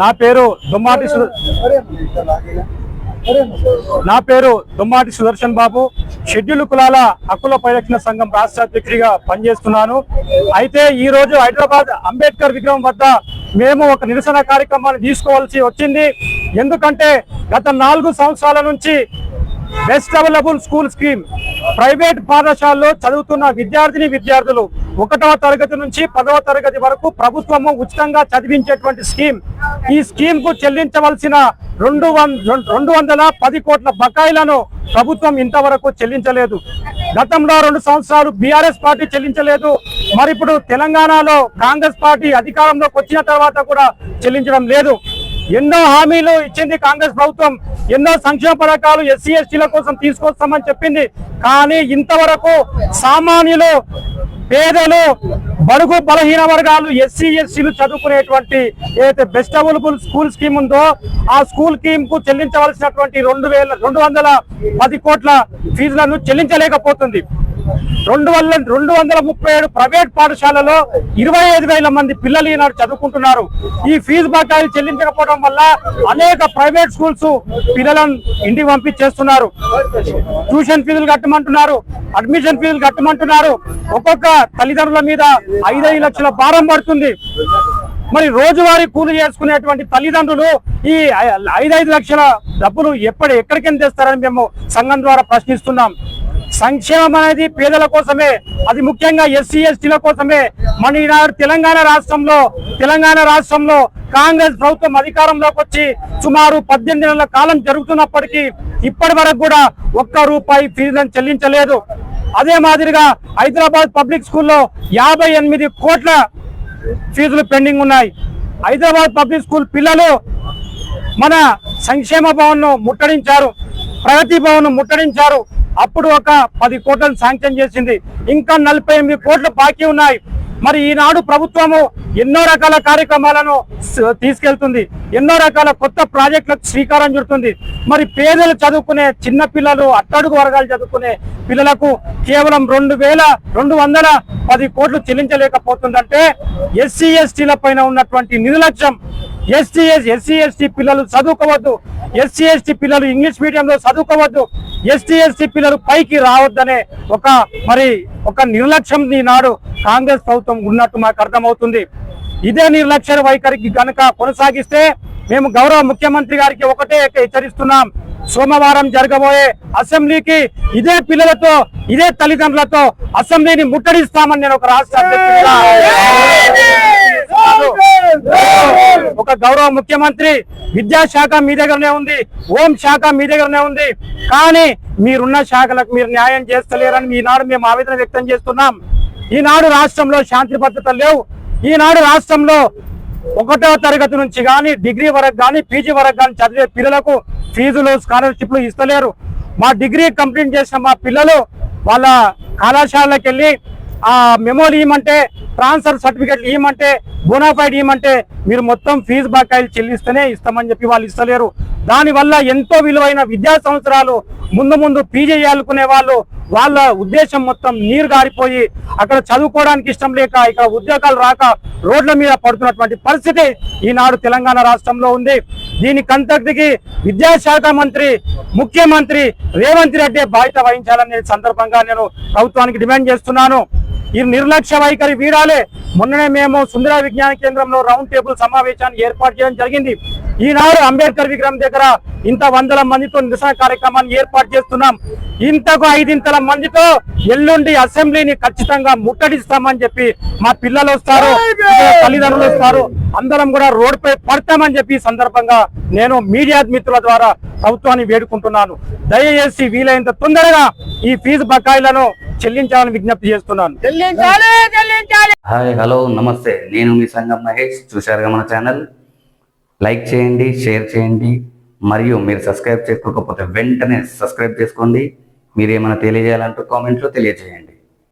నా పేరు దుమ్మాటి నా పేరు దుమ్మాటి సుదర్శన్ బాబు. షెడ్యూల్ కులాల హక్కుల పరిరక్షణ సంఘం రాష్ట్ర అధ్యక్షుడిగా పనిచేస్తున్నాను. అయితే ఈ రోజు హైదరాబాద్ అంబేద్కర్ విగ్రహం వద్ద మేము ఒక నిరసన కార్యక్రమాన్ని తీసుకోవాల్సి వచ్చింది. ఎందుకంటే గత నాలుగు సంవత్సరాల నుంచి best available school scheme private పాఠశాలలో చదువుతున్న విద్యార్థిని విద్యార్థులు ఒకటవ తరగతి నుంచి పదవ తరగతి వరకు ప్రభుత్వము ఉచితంగా చదివించేటువంటి స్కీమ్. ఈ స్కీమ్కు చెల్లించవలసిన రెండు రెండు వందల పది కోట్ల బకాయిలను ప్రభుత్వం ఇంతవరకు చెల్లించలేదు. గతంలో రెండు సంవత్సరాలు బీఆర్ఎస్ పార్టీ చెల్లించలేదు. మరి ఇప్పుడు తెలంగాణలో కాంగ్రెస్ పార్టీ అధికారంలోకి వచ్చిన తర్వాత కూడా చెల్లించడం లేదు. ఎన్నో హామీలు ఇచ్చింది కాంగ్రెస్ ప్రభుత్వం ఎన్నో సంక్షేమ పథకాలు ఎస్సీ ఎస్టీల కోసం తీసుకొస్తామని చెప్పింది. కానీ ఇంతవరకు సామాన్యులు పేదలు బడుగు బలహీన వర్గాలు ఎస్సీ ఎస్సీలు చదువుకునేటువంటి ఏదైతే బెస్ట్ అవైలబుల్ స్కూల్ స్కీమ్ ఉందో ఆ స్కూల్ స్కీమ్కు చెల్లించవలసినటువంటి రెండు వేల రెండు వందల పది కోట్ల ఫీజులను చెల్లించలేకపోతుంది. రెండు వందల రెండు వందల ముప్పై ఏడు ప్రైవేట్ పాఠశాలలో ఇరవై ఐదు వేల మంది పిల్లలు ఈనాడు చదువుకుంటున్నారు. ఈ ఫీజు బకాయిలు చెల్లించకపోవడం వల్ల అనేక ప్రైవేట్ స్కూల్స్ పిల్లలను ఇంటికి పంపించేస్తున్నారు. ట్యూషన్ ఫీజులు కట్టమంటున్నారు. అడ్మిషన్ ఫీజులు కట్టమంటున్నారు. ఒక్కొక్క తల్లిదండ్రుల మీద ఐదైదు లక్షల భారం పడుతుంది. మరి రోజువారీ కూలి చేసుకునేటువంటి తల్లిదండ్రులు ఈ ఐదైదు లక్షల డబ్బులు ఎప్పుడు ఎక్కడికి తెస్తారని మేము సంఘం ద్వారా ప్రశ్నిస్తున్నాం. సంక్షేమం అనేది పేదల కోసమే అది ముఖ్యంగా ఎస్సీ ఎస్టీల కోసమే. మన ఈనాడు తెలంగాణ రాష్ట్రంలో తెలంగాణ రాష్ట్రంలో కాంగ్రెస్ ప్రభుత్వం అధికారంలోకి వచ్చి సుమారు పద్దెనిమిది నెలల కాలం జరుగుతున్నప్పటికీ ఇప్పటి వరకు కూడా ఒక్క రూపాయి ఫీజులను చెల్లించలేదు. అదే మాదిరిగా హైదరాబాద్ పబ్లిక్ స్కూల్లో యాభై ఎనిమిది కోట్ల ఫీజులు పెండింగ్ ఉన్నాయి. హైదరాబాద్ పబ్లిక్ స్కూల్ పిల్లలు మన సంక్షేమ భవన్ను ముట్టడించారు. ప్రగతి భవన్ను ముట్టడించారు. అప్పుడు ఒక పది కోట్లను శాంక్షన్ చేసింది. ఇంకా నలభై ఎనిమిది కోట్లు బాకీ ఉన్నాయి. మరి ఈనాడు ప్రభుత్వము ఎన్నో రకాల కార్యక్రమాలను తీసుకెళ్తుంది. ఎన్నో రకాల కొత్త ప్రాజెక్టులకు శ్రీకారం చుడుతుంది. మరి పేదలు చదువుకునే చిన్న పిల్లలు అట్టడుగు వర్గాలు చదువుకునే పిల్లలకు కేవలం రెండు వేల రెండు వందల పది కోట్లు చెల్లించలేకపోతుందంటే ఎస్సీ ఎస్టీల పైన ఉన్నటువంటి నిర్లక్ష్యం. ఎస్సీ ఎస్సీ ఎస్టీ పిల్లలు చదువుకోవద్దు. ఎస్సీ ఎస్టీ పిల్లలు ఇంగ్లీష్ మీడియంలో చదువుకోవద్దు. ఎస్టీ ఎస్సీ పిల్లలు పైకి రావద్దనే ఒక మరి ఒక నిర్లక్ష్యం ఈనాడు కాంగ్రెస్ ప్రభుత్వం ఉన్నట్టు మాకు అర్థమవుతుంది. ఇదే నిర్లక్ష్య వైఖరికి గనక కొనసాగిస్తే మేము గౌరవ ముఖ్యమంత్రి గారికి ఒకటే హెచ్చరిస్తున్నాం. సోమవారం జరగబోయే అసెంబ్లీకి ఇదే పిల్లలతో ఇదే తల్లిదండ్రులతో అసెంబ్లీని ముట్టడిస్తామని నేను ఒక రాష్ట్ర ఒక గౌరవ ముఖ్యమంత్రి విద్యాశాఖ మీ దగ్గరనే ఉంది హోం శాఖ మీ దగ్గరనే ఉంది. కానీ మీరున్న శాఖలకు మీరు న్యాయం చేస్తలేరని ఈనాడు మేము ఆవేదన వ్యక్తం చేస్తున్నాం. ఈనాడు రాష్ట్రంలో శాంతి భద్రతలు లేవు. ఈనాడు రాష్ట్రంలో ఒకటో తరగతి నుంచి కానీ డిగ్రీ వరకు కానీ పీజీ వరకు కానీ చదివే పిల్లలకు ఫీజులు స్కాలర్షిప్లు ఇస్తలేరు. మా డిగ్రీ కంప్లీట్ చేసిన మా పిల్లలు వాళ్ళ కళాశాలకి వెళ్ళి ఆ మెమోలు ఇవ్వమంటే ట్రాన్స్ఫర్ సర్టిఫికెట్లు ఇవ్వమంటే బోనాఫైడ్ ఇవ్వమంటే మీరు మొత్తం ఫీజు బకాయిలు చెల్లిస్తేనే ఇస్తామని చెప్పి వాళ్ళు ఇస్తలేరు. దానివల్ల ఎంతో విలువైన విద్యా సంవత్సరాలు ముందు ముందు పీజీ చేయాలనుకునే వాళ్ళు వాళ్ళ ఉద్దేశం మొత్తం నీరు గారిపోయి అక్కడ చదువుకోవడానికి ఇష్టం లేక ఇక్కడ ఉద్యోగాలు రాక రోడ్ల మీద పడుతున్నటువంటి పరిస్థితి ఈనాడు తెలంగాణ రాష్ట్రంలో ఉంది. దీనికంతటికి విద్యాశాఖ మంత్రి ముఖ్యమంత్రి రేవంత్ రెడ్డి బాధ్యత వహించాలని సందర్భంగా నేను ప్రభుత్వానికి డిమాండ్ చేస్తున్నాను. ఈ నిర్లక్ష్య వైఖరి వీడాలే. మొన్ననే మేము సుందర విజ్ఞాన కేంద్రంలో రౌండ్ టేబుల్ సమావేశాన్ని ఏర్పాటు చేయడం జరిగింది. ఈనాడు అంబేద్కర్ విగ్రహం దగ్గర ఇంత వందల మందితో నిరసన కార్యక్రమాన్ని ఏర్పాటు చేస్తున్నాం. ఇంతకు ఐదింతల మందితో ఎల్లుండి అసెంబ్లీని ఖచ్చితంగా ముట్టడిస్తామని చెప్పి మా పిల్లలు వస్తారు తల్లిదండ్రులు వస్తారు. అందరం కూడా రోడ్ పై పడతామని చెప్పి ఈ సందర్భంగా నేను మీడియా మిత్రుల ద్వారా ప్రభుత్వాన్ని వేడుకుంటున్నాను. దయచేసి వీలైనంత తొందరగా ఈ ఫీజు బకాయిలను చెల్లించాలని విజ్ఞప్తి చేస్తున్నాను. హాయ్ హలో నమస్తే. నేను మీ సంగం మహేష్. చూశారుగా మన ఛానల్. లైక్ చేయండి షేర్ చేయండి. మరియు మీరు సబ్స్క్రైబ్ చేసుకోకపోతే వెంటనే సబ్స్క్రైబ్ చేసుకోండి. మీరు ఏమైనా తెలియజేయాలంటూ కామెంట్లో తెలియజేయండి.